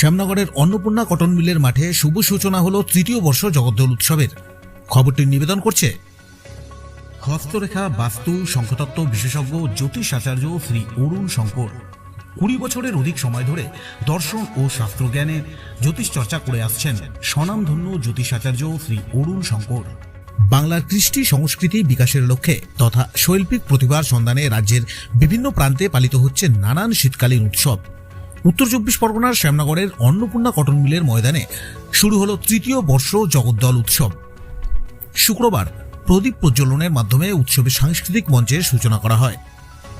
শ্যামনগরের Annapurna cotton মিলের মাঠে শুভ সূচনা হলো তৃতীয় বর্ষ জগদ্দল উৎসবের। খবরটি নিবেদন করছে হস্তরেখা, বাস্তু, শঙ্খতত্ত্ব বিশেষজ্ঞ, জ্যোতিষ আচার্য শ্রী অরুণ শঙ্কর। কুড়ি বছরের অধিক সময় ধরে দর্শন ও শাস্ত্রজ্ঞানে জ্যোতিষ চর্চা করে আসছেন স্বনামধন্য জ্যোতিষ আচার্য শ্রী অরুণ শঙ্কর। বাংলার কৃষ্টি সংস্কৃতি বিকাশের লক্ষ্যে তথা শৈল্পিক প্রতিভার সন্ধানে রাজ্যের বিভিন্ন প্রান্তে পালিত হচ্ছে নানান শীতকালীন উৎসব। উত্তর চব্বিশ পরগনার শ্যামনগরের অন্নপূর্ণা কটন মিলের ময়দানে শুরু হলো তৃতীয় বর্ষ জগদ্দল উৎসব। শুক্রবার প্রদীপ প্রজ্বলনের মাধ্যমে উৎসবের সাংস্কৃতিক মঞ্চের সূচনা করা হয়।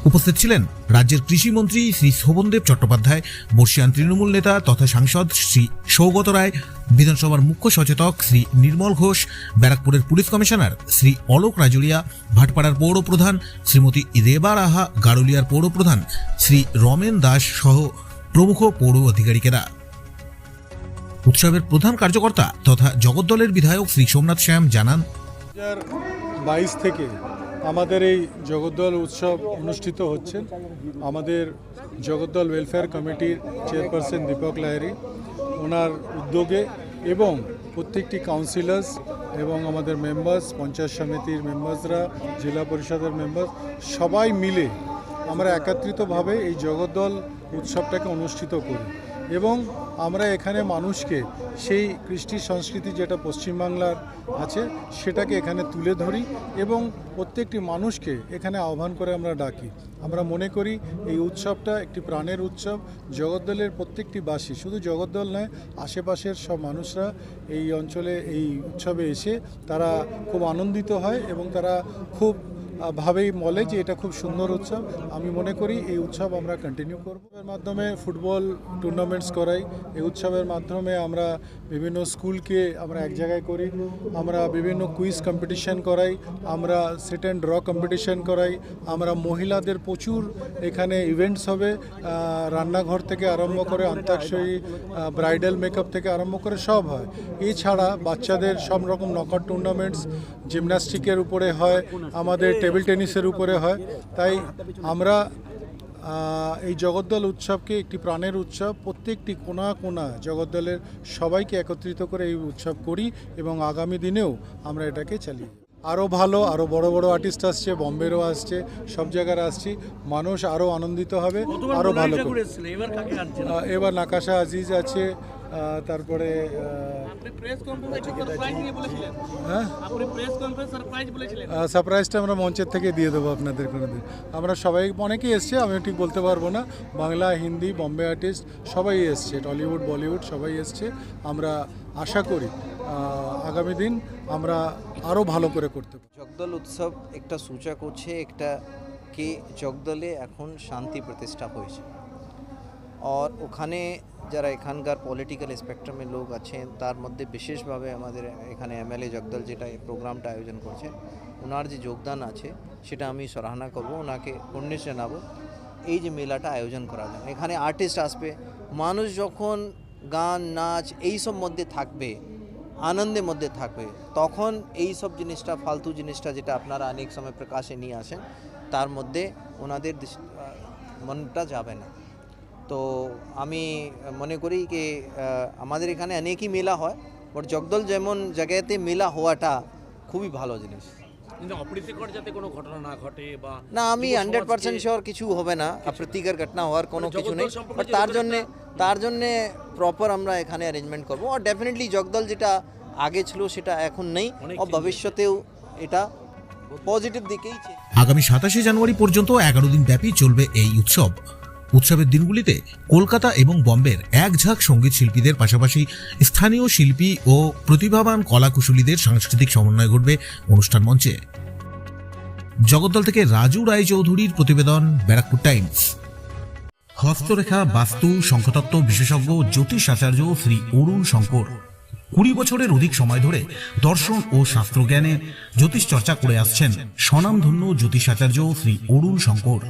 উপস্থিত ছিলেন রাজ্যের কৃষিমন্ত্রী শ্রী শোভনদেব চট্টোপাধ্যায়, বর্ষিয়ান তৃণমূল নেতা তথা সাংসদ শ্রী সৌগত রায়, বিধানসভার মুখ্য সচেতক শ্রী নির্মল ঘোষ, ব্যারাকপুরের পুলিশ কমিশনার শ্রী অলোক রাজুরিয়া, ভাটপাড়ার পৌর প্রধান শ্রীমতী রেবা রাহা গারুলিয়ার পৌর প্রধান শ্রী রমেন দাস সহ প্রমুখ পৌর আধিকারিকেরা। উৎসবের প্রধান কার্যকর্তা তথা জগদ্দলের বিধায়ক শ্রী সোমনাথ শ্যাম জানান বাইশ থেকে আমাদের এই জগদ্দল উৎসব অনুষ্ঠিত হচ্ছে। আমাদের জগদ্দল ওয়েলফেয়ার কমিটির চেয়ারপারসন দীপক লাহিরি ওনার উদ্যোগে এবং প্রত্যেকটি কাউন্সিলার্স এবং আমাদের মেম্বার্স, পঞ্চায়েত সমিতির মেম্বার্সরা, জেলা পরিষদের মেম্বার সবাই মিলে আমরা একত্রিতভাবে এই জগদ্দল উৎসবটাকে অনুষ্ঠিত করি। এবং আমরা এখানে মানুষকে সেই কৃষ্টি সংস্কৃতি যেটা পশ্চিমবাংলার আছে, সেটাকে এখানে তুলে ধরি এবং প্রত্যেকটি মানুষকে এখানে আহ্বান করে আমরা ডাকি। আমরা মনে করি এই উৎসবটা একটি প্রাণের উৎসব। জগদ্দলের প্রত্যেকটি বাসী, শুধু জগদ্দল নয়, আশেপাশের সব মানুষরা এই অঞ্চলে এই উৎসবে এসে তারা খুব আনন্দিত হয় এবং তারা খুব ভাবেই বলে যে এটা খুব সুন্দর উৎসব। আমি মনে করি এই উৎসব আমরা কন্টিনিউ করব। এর মাধ্যমে ফুটবল টুর্নামেন্টস করাই। এই উৎসবের মাধ্যমে আমরা বিভিন্ন স্কুলকে আমরা এক জায়গায় করি। আমরা বিভিন্ন কুইজ কম্পিটিশন করাই। আমরা সেট অ্যান্ড ড্র কম্পিটিশন করাই। আমরা মহিলাদের প্রচুর এখানে ইভেন্টস হবে। রান্নাঘর থেকে আরম্ভ করে অন্তাক্ষরী ব্রাইডাল মেকআপ থেকে আরম্ভ করে সব হয়। এছাড়া বাচ্চাদের সব রকম নকআউট টুর্নামেন্টস জিমন্যাস্টিকের উপরে হয়। আমাদের টেবিল টেনিসের উপরে হয়। তাই আমরা এই জগদ্দল উৎসবকে একটি প্রাণের উৎসব প্রত্যেকটি কোনা কোনা জগদ্দলের সবাইকে একত্রিত করে এই উৎসব করি এবং আগামী দিনেও আমরা এটাকে চালিয়ে আরও ভালো আরও বড় বড় আর্টিস্ট আসছে বম্বেরও আসছে সব জায়গার আসছি মানুষ আরও আনন্দিত হবে আরও ভালো। এবার নাকাশা আজিজ আছে তারপরে আহ, আপনি প্রেস কনফারেন্সে সারপ্রাইজ নিয়ে বলেছিলেন। হ্যাঁ? আপনি প্রেস কনফারেন্স সারপ্রাইজ বলেছিলেন। সারপ্রাইজটা আমরা মঞ্চের থেকে দিয়ে দেবো আপনাদের কোনো দিন আমরা সবাই অনেকেই এসছে আমি ঠিক বলতে পারব না। বাংলা হিন্দি বম্বে আর্টিস্ট সবাই এসছে টলিউড বলিউড সবাই এসছে। আমরা আশা করি আগামী দিন আমরা আরও ভালো করে করতে পারব। জগদল উৎসব একটা সূচক হচ্ছে একটা কে জগদলে এখন শান্তি প্রতিষ্ঠা হয়েছে। আর ওখানে যারা এখানকার পলিটিক্যাল স্পেকট্রামের লোক আছেন তার মধ্যে বিশেষভাবে আমাদের এখানে এমএলএ জগদল যেটা এই প্রোগ্রামটা আয়োজন করছে ওনার যে যোগদান আছে সেটা আমি সরাহনা করব ওনাকে উন্নিশ জানাব এই যে মেলাটা আয়োজন করা যায় এখানে আর্টিস্ট আসবে মানুষ যখন গান নাচ এই সব মধ্যে থাকবে আনন্দের মধ্যে থাকবে তখন এই সব জিনিসটা ফালতু জিনিসটা যেটা আপনারা অনেক সময় প্রকাশে নিয়ে আসেন তার মধ্যে ওনাদের মনটা যাবে না তো আমি মনে করি যে আহ, আমাদের এখানে অনেকই মেলা হয় বাট জগদল যেমন জায়গাতে মেলা হওয়াটা খুবই ভালো জিনিস। যাতে কোনো ঘটনা না ঘটে বা না আমি হান্ড্রেড পার্সেন্ট শিওর কিছু হবে না অপ্রীতিকর ঘটনা হওয়ার কোনো মানে কিছু নেই বাট তার জন্যে তার জন্যে প্রপার আমরা এখানে অ্যারেঞ্জমেন্ট করব আর ডেফিনেটলি জগদল যেটা আগে ছিল সেটা এখন নেই ও ভবিষ্যতেও এটা পজিটিভ দিকেই আগামী সাতাশে জানুয়ারি পর্যন্ত এগারো দিন ব্যাপী চলবে এই উৎসব। উৎসবের দিনগুলিতে কলকাতা এবং বম্বের এক ঝাঁক সংগীত শিল্পীদের পাশাপাশি স্থানীয় শিল্পী ও প্রতিভাবান কলাকুশলীদের সাংস্কৃতিক সমন্বয় ঘটবে অনুষ্ঠান মঞ্চে। জগদ্দল থেকে রাজু রায় চৌধুরীর প্রতিবেদন, ব্যারাকপুর টাইমস। হস্তরেখা, বাস্তু, শঙ্খতত্ত্ব বিশেষজ্ঞ জ্যোতিষ আচার্য শ্রী অরুণ শঙ্কর। কুড়ি বছরের অধিক সময় ধরে দর্শন ও শাস্ত্রজ্ঞানে জ্যোতিষ চর্চা করে আসছেন স্বনামধন্য জ্যোতিষ আচার্য শ্রী অরুণ শঙ্কর।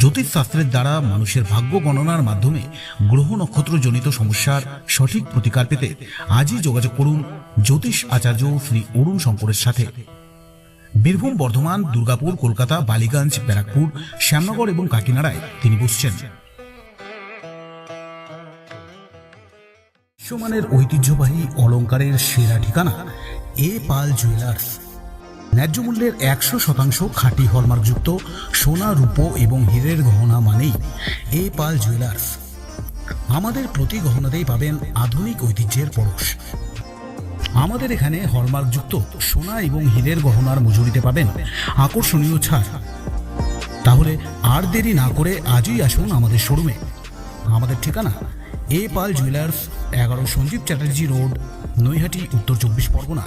জ্যোতিষ শাস্ত্রের দ্বারা মানুষের ভাগ্য গণনার মাধ্যমে গ্রহ নক্ষত্রজনিত সমস্যার সঠিক প্রতিকার পেতে আজই যোগাযোগ করুন জ্যোতিষ আচার্য শ্রী অরুণ শঙ্করের সাথে। বীরভূম, বর্ধমান, দুর্গাপুর, কলকাতা, বালিগঞ্জ, ব্যারাকপুর, শ্যামনগর এবং কাকিনাড়ায় তিনি বসছেন। বিশ্বমানের ঐতিহ্যবাহী অলংকারের সেরা ঠিকানা এ পাল জুয়েলার্স। ন্যায্য মূল্যের একশো শতাংশ খাঁটি হলমার্কযুক্ত সোনা, রূপো এবং হীরের গহনা মানেই এ পাল জুয়েলার্স আমাদের প্রতি গহনাতেই পাবেন আধুনিক ঐতিহ্যের পরশ। আমাদের এখানে হলমার্কযুক্ত সোনা এবং হীরের গহনার মজুরিতে পাবেন আকর্ষণীয় ছাড়। তাহলে আর দেরি না করে আজই আসুন আমাদের শোরুমে। আমাদের ঠিকানা এ পাল জুয়েলার্স এগারো সঞ্জীব চ্যাটার্জি রোড, নৈহাটি, উত্তর চব্বিশ পরগনা।